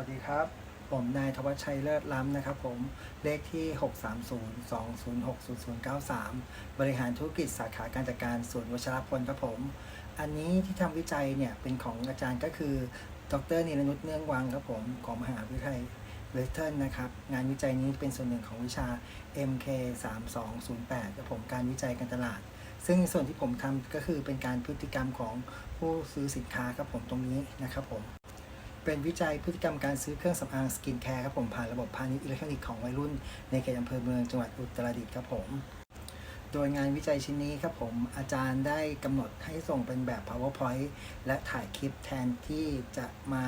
วัสดีครับ ผมนายธวัชชัยเลิศล้ำนะครับผมเลขที่ 630-206-0093 บริหารธุรกิจสาขาการจัดการศูนย์วชรพลครับผม อันนี้ที่ทำวิจัยเนี่ยเป็นของอาจารย์ก็คือ ดรนิรนุชเนื่องวังครับผม ของมหาวิทยาลัยเวสเทิร์นนะครับ งานวิจัยนี้เป็นส่วนหนึ่งของวิชา MK 3 2 0 8ครับผมการวิจัยการตลาด ซึ่งส่วนที่ผมทำก็คือเป็นการพฤติกรรมของผู้ซื้อสินค้าครับผมตรงนี้นะครับผม เป็นวิจัยพฤติกรรมการซื้อเครื่องสำอางสกินแคร์ครับผมผ่านระบบพาณิชย์อิเล็กทรอนิกส์ของวัยรุ่น ในเขตอำเภอเมืองจังหวัดอุตรดิตถ์ครับผม โดยงานวิจัยชิ้นนี้ครับผมอาจารย์ได้กำหนดให้ส่งเป็นแบบ powerpoint และถ่ายคลิปแทนที่จะมา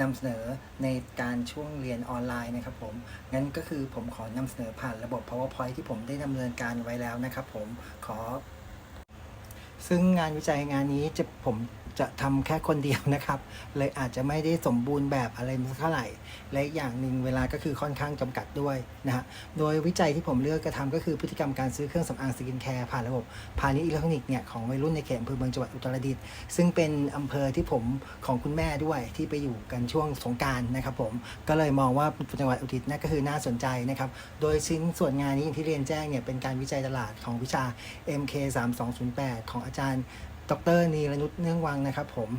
นำเสนอในการช่วงเรียนออนไลน์นะครับผมงั้นก็คือผมขอนำเสนอผ่านระบบ powerpoint ที่ผมได้ดำเนินการไว้แล้วนะครับผมขอซึ่งงานวิจัยงานนี้จะผม จะทำแค่คนเดียวนะครับ เลยอาจจะไม่ได้สมบูรณ์แบบอะไรสักเท่าไหร่ และอย่างหนึ่งเวลาก็คือค่อนข้างจำกัดด้วยนะฮะโดยวิจัยที่ผมเลือกกระทำก็คือพฤติกรรมการซื้อเครื่องสำอางสกินแคร์ผ่านระบบพาณิชย์อิเล็กทรอนิกส์เนี่ยของวัยรุ่นในเขตอำเภอเมืองจังหวัดอุตรดิตถ์ซึ่งเป็นอำเภอที่ผมของคุณแม่ด้วยที่ไปอยู่กันช่วงสงการนะครับผมก็เลยมองว่าจังหวัดอุตรดิตถ์นั่นก็คือน่าสนใจนะครับโดยชิ้นส่วนงานนี้อย่างที่เรียนแจ้งเนี่ยเป็นการวิจัยตลาดของวิชา MK 3 2 0 8 ของอาจารย์ ดรนีรนุชเนื่องวังนะครับผม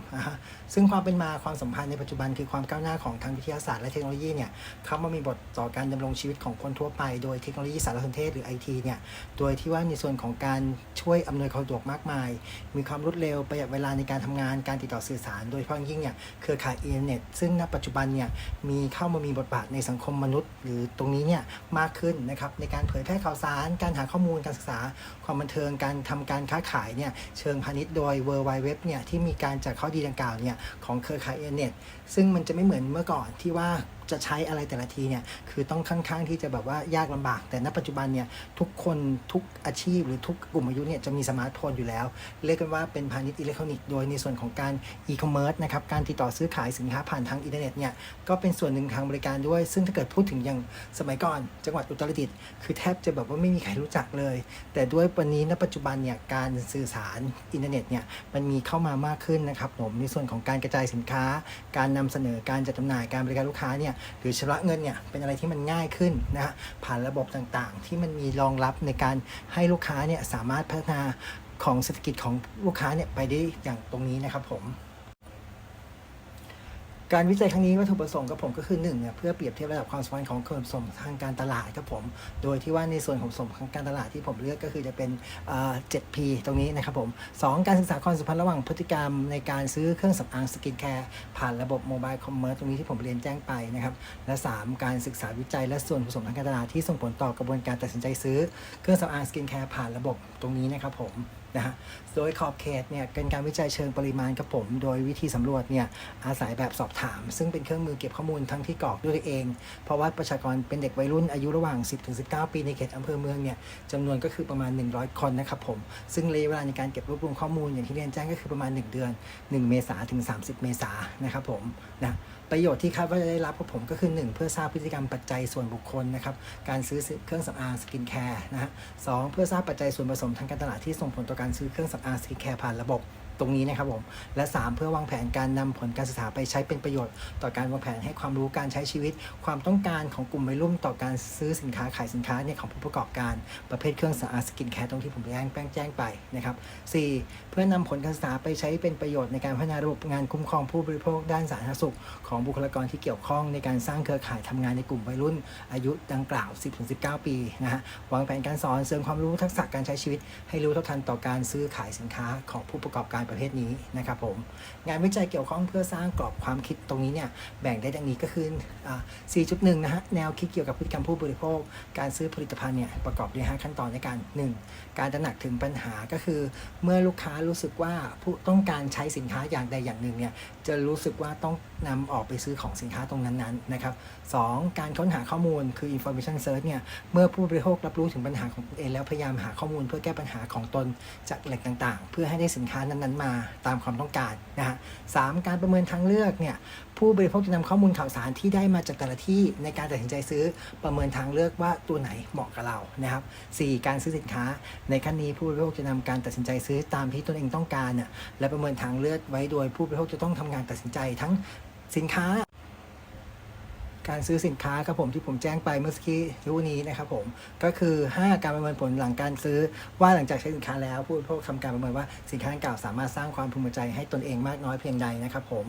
ซึ่งความเป็นมาความสัมพันธ์ในปัจจุบันคือความก้าวหน้าของทางวิทยาศาสตร์และเทคโนโลยีเนี่ยเข้ามามีบทต่อการดำรงชีวิตของคนทั่วไป โดยเทคโนโลยีสารสนเทศหรือไอทีเนี่ยโดยที่ว่าในส่วนของการช่วยอำนวยความสะดวกมากมาย มีความรวดเร็วประหยัดเวลาในการทำงานการติดต่อสื่อสาร โดยเฉพาะยิ่งเนี่ยเครือข่ายอินเทอร์เน็ตซึ่งณปัจจุบันเนี่ยมีเข้ามามีบทบาทในสังคมมนุษย์ หรือตรงนี้เนี่ยมากขึ้นนะครับในการเผยแพร่ข่าวสาร การหาข้อมูลการศึกษา ความบันเทิงการทำการค้าขายเนี่ยเชิงพาณิชย์โดย World Wide Web เนี่ยที่มีการจัดข้อดีดังกล่าวเนี่ยของเครือข่ายอินเทอร์เน็ตซึ่งมันจะไม่เหมือนเมื่อก่อนที่ว่า จะใช้อะไรแต่ละทีเนี่ยคือต้องค่อนข้างที่จะแบบว่ายากลำบาก แต่ณปัจจุบันเนี่ยทุกคนทุกอาชีพหรือทุกกลุ่มอายุเนี่ยจะมีสมาร์ทโฟนอยู่แล้ว เรียกกันว่าเป็นพาณิชย์อิเล็กทรอนิกส์โดยในส่วนของการอีคอมเมิร์ซนะครับการติดต่อซื้อขายสินค้าผ่านทางอินเทอร์เน็ตเนี่ยก็เป็นส่วนหนึ่งทางบริการด้วย ซึ่งถ้าเกิดพูดถึงอย่างสมัยก่อน จังหวัดอุตรดิตถ์คือแทบจะแบบว่าไม่มีใครรู้จักเลย แต่ด้วยวันนี้ณปัจจุบันเนี่ยการสื่อสารอินเทอร์เน็ตเนี่ยมันมีเข้ามามากขึ้นนะครับผมในส่วนของการกระจายสินค้า การนำเสนอการจัดจำหน่ายการบริการลูกค้าเนี่ยหรือชำระเงินเนี่ยเป็นอะไรที่มันง่ายขึ้นนะฮะผ่านระบบต่างๆ ที่มันมีรองรับในการให้ลูกค้าเนี่ยสามารถพัฒนาของเศรษฐกิจของลูกค้าเนี่ยไปได้อย่างตรงนี้นะครับผม การวิจัยครั้งนี้วัตถุประสงค์กับผมก็คือหนึ่งเนี่ยเพื่อเปรียบเทียบระดับความสัมพันธ์ของขนส่งทางการตลาดครับผม โดยที่ว่าในส่วนของสมทางการตลาดที่ผมเลือกก็คือจะเป็นเอ่อ 7P ตรงนี้นะครับผมสองการศึกษาความสัมพันธ์ระหว่างพฤติกรรมในการซื้อเครื่องสำอางสกินแคร์ผ่านระบบโมบายคอมเมอร์ตรงนี้ที่ผมเรียนแจ้งไปนะครับ และ 3 การศึกษาวิจัยและส่วนผสมทางการตลาดที่ส่งผลต่อกระบวนการตัดสินใจซื้อเครื่องสำอางสกินแคร์ผ่านระบบตรงนี้นะครับผม นะฮะโดยขอบเขตเนี่ยเป็นการวิจัยเชิงปริมาณครับผม โดยวิธีสำรวจเนี่ยอาศัยแบบสอบถาม ซึ่งเป็นเครื่องมือเก็บข้อมูลทั้งที่กรอกด้วยตัวเอง เพราะว่าประชากรเป็นเด็กวัยรุ่นอายุระหว่าง 10-19 ปีในเขตอำเภอเมืองเนี่ยจำนวนก็คือประมาณ 100 คนนะครับผม ซึ่งระยะเวลาในการเก็บรวบรวมข้อมูลอย่างที่เรียนแจ้งก็คือประมาณ 1 เดือน 1 เมษาถึง 30 เมษายนนะครับผมนะ ประโยชน์ที่คาดว่าจะได้รับกับผมก็คือ 1 เพื่อทราบพฤติกรรมปัจจัยส่วนบุคคลนะครับการซื้อเครื่องสำอางสกินแคร์นะฮะสองเพื่อทราบปัจจัยส่วนผสมทางการตลาดที่ส่งผลต่อการซื้อเครื่องสำอางสกินแคร์ผ่านระบบ ตรงนี้นะครับผม และ 3 เพื่อวางแผนการนำผลการศึกษาไปใช้เป็นประโยชน์ ต่อการวางแผนให้ความรู้การใช้ชีวิต ความต้องการของกลุ่มวัยรุ่นต่อการซื้อสินค้าขายสินค้าเนี่ยของผู้ประกอบการประเภทเครื่องสำอางสกินแคร์ตรงที่ผมแจ้งแป้งแจ้งไปนะครับ 4. เพื่อนำผลการศึกษาไปใช้เป็นประโยชน์ในการพัฒนาระบบงานคุ้มครองผู้บริโภคด้านสาธารณสุข ของบุคลากรที่เกี่ยวข้องในการสร้างเครือข่ายทำงานในกลุ่มวัยรุ่น อายุดังกล่าว 10-19 ปีนะฮะวางแผนการสอนเสริมความรู้ทักษะการใช้ชีวิต ให้รู้เท่าทันต่อการซื้อขายสินค้าของผู้ประกอบการประเภทนี้นะครับผมงานวิจัยเกี่ยวข้องเพื่อสร้างกรอบความคิดตรงนี้เนี่ยแบ่งได้ดังนี้ก็คืออ4.1 นะฮะแนวคิดเกี่ยวกับพฤติกรรมผู้บริโภค การซื้อผลิตภัณฑ์เนี่ยประกอบด้วย 5 ขั้นตอนในการ 1. การตระหนักถึงปัญหาก็คือ เมื่อลูกค้ารู้สึกว่าผู้ต้องการใช้สินค้าอย่างใดอย่างหนึ่งเนี่ย จะรู้สึกว่าต้องนำออกไปซื้อของสินค้าตรงนั้นๆนะครับ 2. การค้นหาข้อมูลคือ information search เนี่ย เมื่อผู้บริโภครับรู้ถึงปัญหาของตนเองแล้วพยายามหาข้อมูลเพื่อแก้ปัญหาของตนจากแหล่งต่างๆ เพื่อให้ได้สินค้านั้นๆมาตามความต้องการนะฮะสามการประเมินทางเลือกเนี่ยผู้บริโภคจะนำข้อมูลข่าวสารที่ได้มาจากแต่ละที่ในการตัดสินใจซื้อประเมินทางเลือกว่าตัวไหนเหมาะกับเรานะครับ 4. การซื้อสินค้า ในขั้นนี้ผู้บริโภคจะนำการตัดสินใจซื้อตามที่ตนเองต้องการน่ะและประเมินทางเลือกไว้โดยผู้บริโภคจะต้องทำงานตัดสินใจทั้งสินค้า การซื้อสินค้าครับผมที่ผมแจ้งไปเมื่อกี้รู้นี้นะครับผมก็คือ 5 การประเมินผลหลังการซื้อว่าหลังจากใช้สินค้าแล้วผู้บริโภคทำการประเมินว่าสินค้าดังกล่าวสามารถสร้างความพึงพอใจให้ตนเองมากน้อยเพียงใดนะครับผม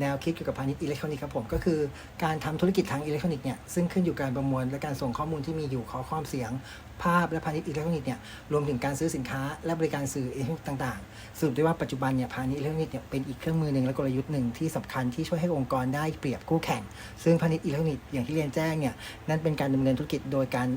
แนวคิดเกี่ยวกับพาณิชย์อิเล็กทรอนิกส์ครับผมก็คือการทำธุรกิจทางอิเล็กทรอนิกส์เนี่ยซึ่งขึ้นอยู่การประมวลและการส่งข้อมูลที่มีอยู่ขอความเสียง ภาพและพาณิชย์อิเล็กทรอนิกส์เนี่ยรวมถึงการซื้อสินค้าและบริการสื่ออิเล็กทรอนิกส์ต่างๆสรุปได้ว่าปัจจุบันเนี่ยพาณิชย์อิเล็กทรอนิกส์เนี่ยเป็นอีกเครื่องมือหนึ่งและกลยุทธ์หนึ่งที่สำคัญที่ช่วยให้องค์กรได้เปรียบคู่แข่ง ซึ่งพาณิชย์อิเล็กทรอนิกส์อย่างที่เรียนแจ้งเนี่ยนั่นเป็นการดำเนินธุรกิจโดยการ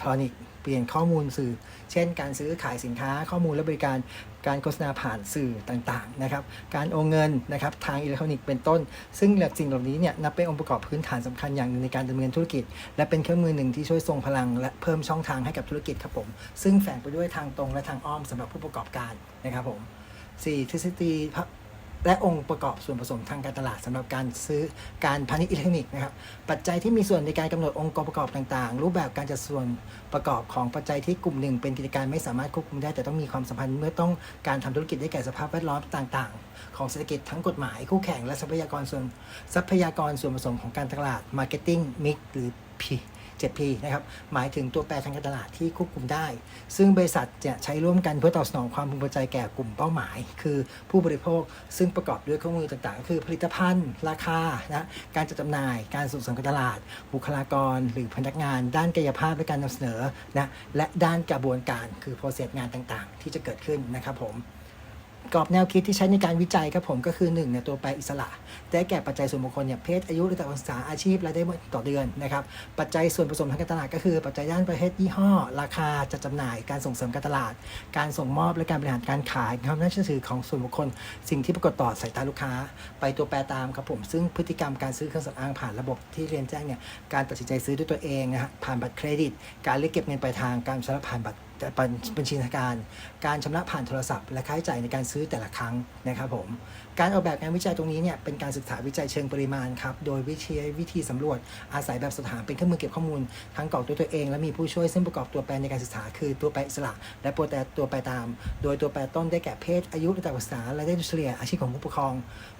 ทรอนิกส์เปลี่ยนข้อมูลสื่อ เช่น การซื้อขายสินค้าข้อมูลและบริการการโฆษณาผ่านสื่อต่างๆนะครับการโอนเงินนะครับทางอิเล็กทรอนิกส์เป็นต้น ซึ่งหลักสิ่งเหล่านี้เนี่ยนับเป็นองค์ประกอบพื้นฐานสำคัญอย่างหนึ่งในการดำเนินธุรกิจ และเป็นเครื่องมือหนึ่งที่ช่วยทรงพลัง และเพิ่มช่องทางให้กับธุรกิจครับผม ซึ่งแฝงไปด้วยทางตรงและทางอ้อมสำหรับผู้ประกอบการนะครับผม 4. ทฤษฎี และองค์ประกอบส่วนผสมทางการตลาดสำหรับการซื้อการพาณิชย์อิเล็กทรอนิกส์นะครับ ปัจจัยที่มีส่วนในการกำหนดองค์ประกอบต่างๆ รูปแบบการจัดส่วนประกอบของปัจจัยที่กลุ่มหนึ่ง เป็นกิจการไม่สามารถควบคุมได้ แต่ต้องมีความสัมพันธ์เมื่อต้องการทำธุรกิจได้แก่สภาพแวดล้อมต่างๆ ของเศรษฐกิจทั้งกฎหมายคู่แข่งและทรัพยากรส่วนทรัพยากรส่วนผสมของการตลาด Marketing Mix หรือ P 7P นะครับหมายถึงตัวแปรทางการตลาดที่ควบคุมได้ ซึ่งบริษัทจะใช้ร่วมกันเพื่อตอบสนองความพึงพอใจแก่กลุ่มเป้าหมาย คือผู้บริโภคซึ่งประกอบด้วยเครื่อมือต่างๆ คือผลิตภัณฑ์ ราคานะการจัดจำหน่าย การส่งเสริมการตลาด บุคลากร หรือพนักงาน ด้านกายภาพและการนำเสนอนะและด้านกระบวนการคือโปรเซสงานต่างๆ ที่จะเกิดขึ้นนะครับผม กรอบแนวคิดที่ใช้ในการวิจัยครับผมก็คือ1เนี่ยตัวแปรอิสระ ได้แก่ปัจจัยส่วนบุคคลเนี่ยเพศอายุระดับการศึกษาอาชีพรายได้ต่อเดือนนะครับปัจจัยส่วนผสมทางการตลาดก็คือ ปัจจัยด้านประเภทยี่ห้อ ราคาจัดจำหน่าย การส่งเสริมการตลาด การส่งมอบและการบริหารการขายความน่าเชื่อถือของส่วนบุคคล สิ่งที่ปรากฏต่อสายตาลูกค้า ไปตัวแปรตามครับผมซึ่งพฤติกรรมการซื้อเครื่องสำอางผ่านระบบที่เรียนแจ้งเนี่ยการตัดสินใจซื้อด้วยตัวเองนะฮะผ่านบัตรเครดิต การเรียกเก็บเงินปลายทางการชำระผ่านบัตร บัญชีธนาคาร การชำระผ่านโทรศัพท์ และค่าใช้จ่ายในการซื้อแต่ละครั้งนะครับผม การออกแบบงานวิจัยตรงนี้เนี่ยเป็นการศึกษาวิจัยเชิงปริมาณครับ โดยวิธีวิธีสำรวจอาศัยแบบสถานเป็นเครื่องมือเก็บข้อมูล ทั้งกรอกด้วยตัวเอง และมีผู้ช่วยซึ่งประกอบตัวแปรในการศึกษา คือตัวแปรอิสระ และตัวแปรตัวแปรตาม โดยตัวแปรต้นได้แก่เพศ อายุระดับการศึกษาและได้เฉลี่ยอาชีพของผู้ปกครอง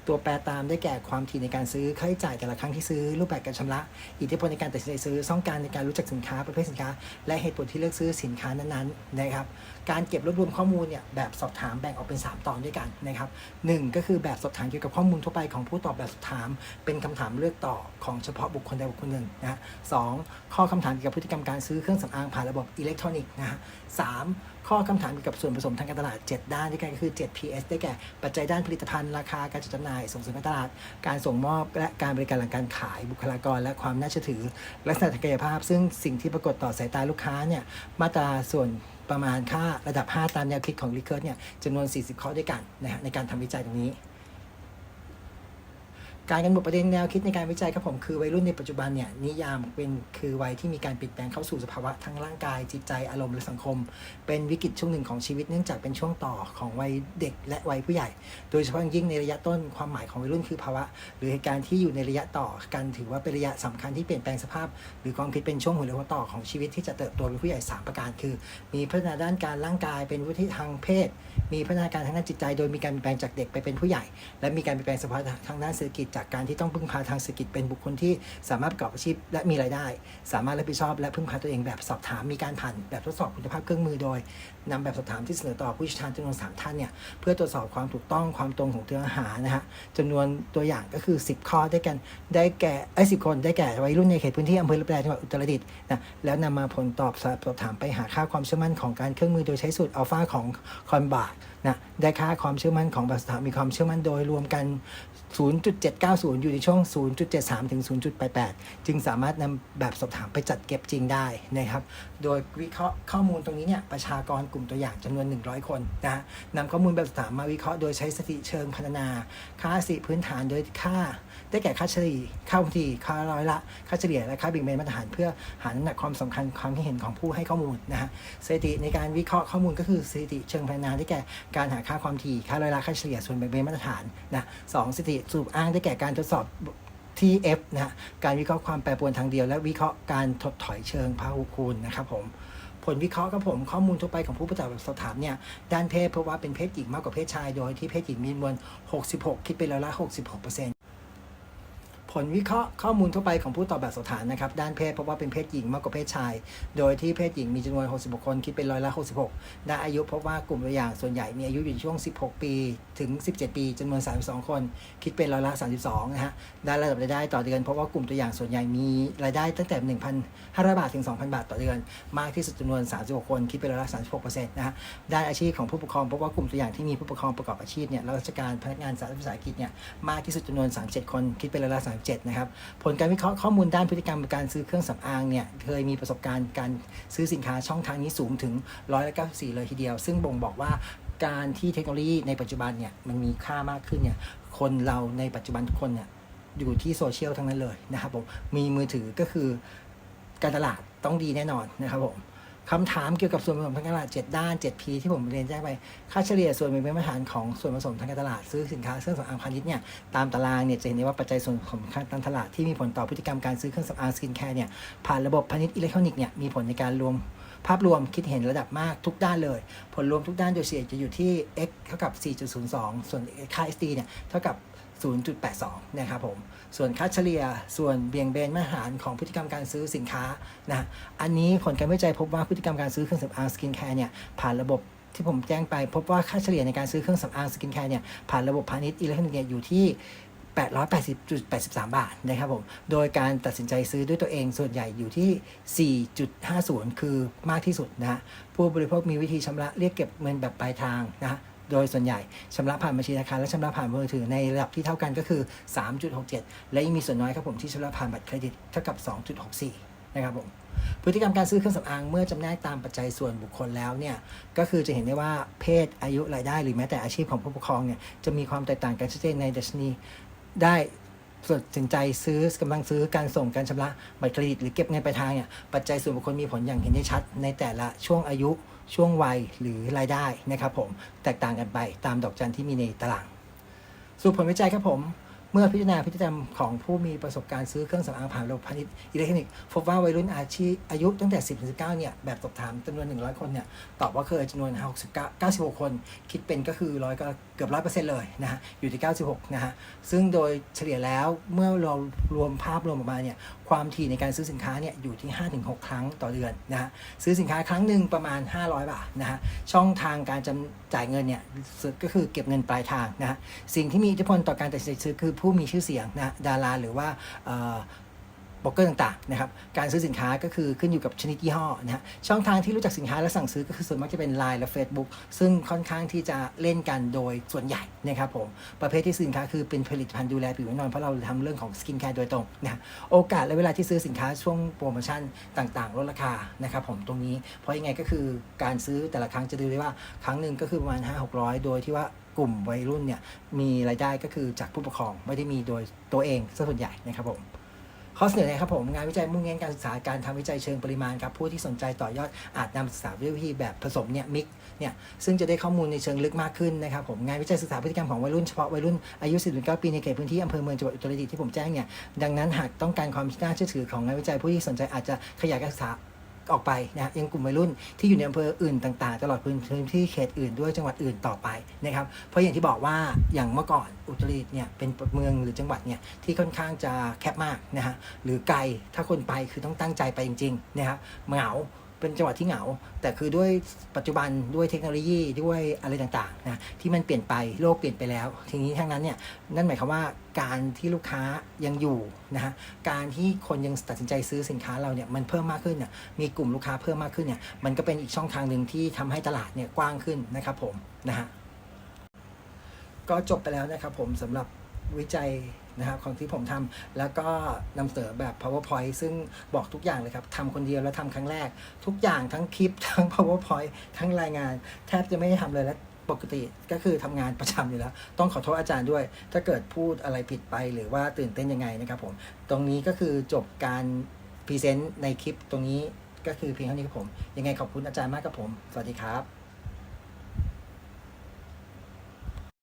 ตัวแปรตามได้แก่ความถี่ในการซื้อค่าใช้จ่ายแต่ละครั้งที่ซื้อ รูปแบบการชำระ อิทธิพลในการตัดสินใจซื้อช่องการในการรู้จักสินค้าประเภทสินค้า และเหตุผลที่เลือกซื้อสินค้านั้นๆนะครับ การเก็บรวบรวมข้อมูลเนี่ยแบบสอบถามแบ่งออกเป็น 3 ตอนด้วยกันนะครับหนึ่งก็คือแบบสอบถามเกี่ยวกับข้อมูลทั่วไปของผู้ตอบแบบสอบถาม เป็นคำถามเลือกตอบของเฉพาะบุคคลใดบุคคลหนึ่งนะสองข้อคำถามเกี่ยวกับพฤติกรรมการซื้อเครื่องสำอางผ่านระบบอิเล็กทรอนิกส์นะฮะสามข้อคำถามเกี่ยวกับส่วนผสมทางการตลาด 7 ด้านด้วยกันก็คือ 7 PS ได้แก่ปัจจัยด้านผลิตภัณฑ์ราคาการจัดจำหน่ายส่งเสริมการตลาด การส่งมอบและการบริการหลังการขายบุคลากร และความน่าเชื่อถือ ลักษณะทางกายภาพ ซึ่งสิ่งที่ปรากฏต่อสายตาลูกค้าเนี่ยมาตราส่วน ประมาณค่าระดับ 5 ตามแนวคิดของลิเคิร์เนี่ยจำนวน 40 ข้อด้วยกันนะฮะในการทำวิจัยตรงนี้ การกำหนดประเด็นแนวคิดในการวิจัยครับผมคือวัยรุ่นในปัจจุบันเนี่ยนิยามเป็นคือวัยที่มีการเปลี่ยนแปลงเข้าสู่สภาวะทั้งร่างกายจิตใจอารมณ์และสังคม เป็นวิกฤตช่วงหนึ่งของชีวิตเนื่องจากเป็นช่วงต่อของวัยเด็กและวัยผู้ใหญ่ โดยเฉพาะยิ่งในระยะต้นความหมายของวัยรุ่นคือภาวะ หรือเหตุการณ์ที่อยู่ในระยะต่อกันถือว่าเป็นระยะสำคัญที่เปลี่ยนแปลงสภาพ หรือความคิดเป็นช่วงหัวเรียวหัวต่อของชีวิตที่จะเติบโตเป็นผู้ใหญ่สามประการ คือ มีพัฒนาด้านการร่างกายเป็นวุฒิทางเพศ มีพัฒนาการทางด้านจิตใจ โดยมีการเปลี่ยนแปลงจากเด็กไปเป็นผู้ใหญ่ และมีการเปลี่ยนแปลงสภาวะทางด้านเศรษฐกิจจากการที่ต้องพึ่งพาทางเศรษฐกิจเป็นบุคคลที่สามารถประกอบอาชีพและมีรายได้ สามารถรับผิดชอบและพึ่งพาตัวเองแบบสอบถามมีการผ่านแบบทดสอบคุณภาพเครื่องมือโดยนำแบบสอบถามที่เสนอต่อผู้เชี่ยวชาญจำนวนสามท่านเนี่ยเพื่อตรวจสอบความถูกต้องความตรงของเนื้อหานะฮะจำนวนตัวอย่างก็คือ 10 ข้อได้กันได้แก่ไอ้สิคนได้แก่วัยรุ่นในเขตพื้นที่อำเภอละแปรจังหวัดอุตรดิตถ์นะแล้วนำมาผลตอบสอบถามไปหาค่าความเชื่อมั่นของการเครื่องมือโดยใช้สูตรอัลฟาของคอนบาร์นะ ได้ค่าความเชื่อมั่นของแบบสอบถามมีความเชื่อมั่นโดยรวมกัน 0.790 อยู่ในช่วง 0.73 ถึง 0.88 จึงสามารถนำแบบสอบถามไปจัดเก็บจริงได้นะครับ โดยวิเคราะห์ข้อมูลตรงนี้เนี่ยประชากรกลุ่มตัวอย่างจำนวน 100 คนนะฮะนำข้อมูลแบบสอบถามมาวิเคราะห์โดยใช้สติเชิงพัฒนา ค่าสถิติพื้นฐานโดยค่า ได้แก่ค่าเฉลี่ยค่าบางทีค่าร้อยละ ค่าเฉลี่ยและค่าบิ่งเบนมาตรฐาน เพื่อหาน้ำหนักความสำคัญความคิดเห็นของผู้ให้ข้อมูลนะฮะสถิติในการวิเคราะห์ข้อมูลก็คือสถิติเชิงพัฒนาได้แก่การหาค่าความถี่ ค่าร้อยละค่าเฉลี่ยส่วนแบ่งเบนมาตรฐานนะสองสถิติสูบอ้างได้แก่การทดสอบ TF นะฮะการวิเคราะห์ความแปรปรวนทางเดียว และวิเคราะห์การถดถอยเชิงพหุคูณนะครับผมผลวิเคราะห์ครับผมข้อมูลทั่วไปของผู้ประกอบสอบถามเนี่ยด้านเพศเพราะว่าเป็นเพศหญิงมากกว่าเพศชาย โดยที่เพศหญิงมีจำนวน 66 คิดเป็นร้อยละ 66% ผลวิเคราะห์ข้อมูลทั่วไปของผู้ตอบแบบสอบถามนะครับ ด้านเพศพบว่าเป็นเพศหญิงมากกว่าเพศชาย โดยที่เพศหญิงมีจำนวน 66 คนคิดเป็นร้อยละ 66 ด้านอายุพบว่ากลุ่มตัวอย่างส่วนใหญ่มีอายุอยู่ในช่วง 16 ปีถึง 17 ปีจำนวน 32 คน คิดเป็นร้อยละ 32 นะฮะด้านระดับรายได้ต่อเดือนพบว่ากลุ่มตัวอย่างส่วนใหญ่มีรายได้ตั้งแต่ 1,500 บาทถึง 2,000 บาทต่อเดือน มากที่สุดจำนวน 36 คนคิดเป็นร้อยละ 36%นะฮะด้านอาชีพของผู้ปกครองพบว่ากลุ่มตัวอย่างที่มีผู้ปกครองประกอบอาชีพเนี่ยราชการพนักงานสาธารณสาหกิจเนี่ยมากที่สุดจำนวน 37 คนคิดเป็นร้อยละ37นะครับผลการวิเคราะห์ข้อมูลด้านพฤติกรรมการซื้อเครื่องสำอางเนี่ยเคยมีประสบการณ์การซื้อสินค้าช่องทางนี้สูงถึงร้อยละ94เลยทีเดียว ซึ่งบ่งบอกว่าการที่เทคโนโลยีในปัจจุบันเนี่ยมันมีค่ามากขึ้นเนี่ยคนเราในปัจจุบันทุกคนเนี่ยอยู่ที่โซเชียลทั้งนั้นเลยนะครับผมมีมือถือก็คือการตลาดต้องดีแน่นอนนะครับผม คำถามเกี่ยวกับส่วนผสมทางการตลาด 7 ด้าน 7P ที่ผมเรียนแจ้งไป ค่าเฉลี่ยส่วนเป็นมาตรฐานของส่วนผสมทางการตลาด ซื้อสินค้าเครื่องสำอางพาณิชย์เนี่ย ตามตารางเนี่ยจะเห็นได้ว่าปัจจัยส่วนผสมทางการตลาดที่มีผลต่อพฤติกรรมการซื้อเครื่องสำอางสกินแคร์เนี่ย ผ่านระบบพาณิชย์อิเล็กทรอนิกส์เนี่ย มีผลในการรวมภาพรวมคิดเห็นระดับมากทุกด้านเลย ผลรวมทุกด้านโดยเฉลี่ยจะอยู่ที่ x เท่ากับ 4.02 ส่วนค่า SD เนี่ยเท่ากับ 0.82 นะครับผม ส่วนค่าเฉลี่ย ส่วนเบี่ยงเบนมาตรฐานของพฤติกรรมการซื้อสินค้านะ อันนี้ผลการวิจัยพบว่าพฤติกรรมการซื้อเครื่องสำอางสกินแคร์เนี่ยผ่านระบบที่ผมแจ้งไป พบว่าค่าเฉลี่ยในการซื้อเครื่องสำอางสกินแคร์เนี่ยผ่านระบบพาณิชย์อิเล็กทรอนิกส์เนี่ยอยู่ที่ 880.83 บาทนะครับผม โดยการตัดสินใจซื้อด้วยตัวเองส่วนใหญ่อยู่ที่ 4.50 คือมากที่สุดนะฮะผู้บริโภคมีวิธีชำระเรียกเก็บเงินแบบปลายทางนะ โดยส่วนใหญ่ชำระผ่านบัญชีธนาคารและชำระผ่านมือถือในระดับที่เท่ากันก็คือ 3.67 และยังมีส่วนน้อยครับผมที่ชำระผ่านบัตรเครดิตเท่ากับ 2.64 นะครับผมพฤติกรรมการซื้อเครื่องสำอางเมื่อจำแนกตามปัจจัยส่วนบุคคลแล้วเนี่ยก็คือจะเห็นได้ว่าเพศอายุรายได้หรือแม้แต่อาชีพของผู้ปกครองเนี่ยจะมีความแตกต่างกันชัดเจนในดัชนีได้ส่วนสินใจซื้อกำลังซื้อการส่งการชำระบัตรเครดิตหรือเก็บเงินปลายทางเนี่ยปัจจัยส่วนบุคคลมีผลอย่างเห็นได้ชัดในแต่ละช่วงอายุ ช่วงวัยหรือรายได้นะครับผมแตกต่างกันไปตามดอกจันที่มีในตารางสรุปผลวิจัยครับผมเมื่อพิจารณาพฤติกรรมของผู้มีประสบการณ์ซื้อเครื่องสำอางผ่านระบบพาณิชย์อิเล็กทรอนิกส์พบว่าวัยรุ่นอาชีพอายุตั้งแต่ 10ถึง19 เนี่ย แบบสอบถามจำนวน 100 คนเนี่ย ตอบว่าเคยจำนวน 69 96 คน คิดเป็นก็คือร้อยก็เกือบร้อยเปอร์เซ็นต์เลยนะฮะ อยู่ที่ 96 นะฮะ ซึ่งโดยเฉลี่ยแล้วเมื่อเรารวมภาพรวมออกมาเนี่ย ความถี่ในการซื้อสินค้าเนี่ยอยู่ที่ 5-6 ครั้งต่อเดือนนะฮะซื้อสินค้าครั้งหนึ่งประมาณ 500 บาทนะฮะช่องทางการจำจ่ายเงินเนี่ยก็คือเก็บเงินปลายทางนะฮะสิ่งที่มีอิทธิพลต่อการตัดสินใจซื้อคือผู้มีชื่อเสียงนะดาราหรือว่า บล็อกเกอร์ต่างๆนะครับการซื้อสินค้าก็คือขึ้นอยู่กับชนิดยี่ห้อนะฮะช่องทางที่รู้จักสินค้าและสั่งซื้อก็คือส่วนมากจะเป็น Line และ Facebook ซึ่งค่อนข้างที่จะเล่นกันโดยส่วนใหญ่นะครับผมประเภทที่สินค้าคือเป็นผลิตภัณฑ์ดูแลผิวแน่นอนเพราะเราทำเรื่องของสกินแคร์โดยตรงนะฮะโอกาสและเวลาที่ซื้อสินค้าช่วงโปรโมชั่นต่างๆลดราคานะครับผมตรงนี้ เพราะยังไงก็คือการซื้อแต่ละครั้งจะดูได้ว่าครั้งหนึ่งก็คือประมาณ 5 600 โดยที่ว่ากลุ่มวัยรุ่นเนี่ยมีรายได้ก็คือจากผู้ปกครองไม่ได้มีโดยตัวเองซะส่วนใหญ่นะครับผม ข้อเสนอนะครับผมงานวิจัยมุ่งเน้นการศึกษาการทำวิจัยเชิงปริมาณครับผู้ที่สนใจต่อยอดอาจนำศึกษาวยวิธีแบบผสมเนี่ยมิกเนี่ยซึ่งจะได้ข้อมูลในเชิงลึกมากขึ้นนะครับผมงานวิจัยศึกษาพฤติกรรมของวัยรุ่นเฉพาะวัยรุ่นอายุ 19 ปีในเขตพื้นที่อำเภอเมืองจังหวัดอุตรดิตถ์ที่ผมแจ้งเนี่ยดังนั้นหากต้องการความน่าเชื่อถือของงานวิจัยผู้ที่สนใจอาจจะขยายการศึกษา ออกไปนะยังกลุ่มวัยรุ่นที่อยู่ในอำเภออื่นต่างๆ ตลอดพื้นที่เขตอื่นด้วยจังหวัดอื่นต่อไปนะครับเพราะอย่างที่บอกว่าอย่างเมื่อก่อนอุตรดิตถ์เนี่ยเป็นเมืองหรือจังหวัดเนี่ยที่ค่อนข้างจะแคบมากนะฮะหรือไกลถ้าคนไปคือต้องตั้งใจไปจริงๆนะครับเหงา เป็นจังหวัดที่เหงา แต่คือด้วยปัจจุบันด้วยเทคโนโลยีด้วยอะไรต่างๆนะที่มันเปลี่ยนไปโลกเปลี่ยนไปแล้ว ทีนี้ทั้งนั้นเนี่ยนั่นหมายความว่าการที่ลูกค้ายังอยู่นะฮะการที่คนยังตัดสินใจซื้อสินค้าเราเนี่ยมันเพิ่มมากขึ้นเนี่ยมีกลุ่มลูกค้าเพิ่มมากขึ้นเนี่ยมันก็เป็นอีกช่องทางหนึ่งที่ทำให้ตลาดเนี่ยกว้างขึ้นนะครับผมนะฮะก็จบไปแล้วนะครับผมสำหรับวิจัย นะครับของที่ผมทำแล้วก็นำเสนอแบบ powerpoint ซึ่งบอกทุกอย่างเลยครับทำคนเดียวแล้วทำครั้งแรก ทุกอย่างทั้งคลิป ทั้ง powerpoint ทั้งรายงาน แทบจะไม่ได้ทำเลยและปกติก็คือทำงานประจำอยู่แล้ว ต้องขอโทษอาจารย์ด้วย ถ้าเกิดพูดอะไรผิดไปหรือว่าตื่นเต้นยังไงนะครับผมตรงนี้ก็คือจบการพรีเซนต์ในคลิปตรงนี้ก็คือเพียงเท่านี้ครับผม ยังไงขอบคุณอาจารย์มากครับผม สวัสดีครับ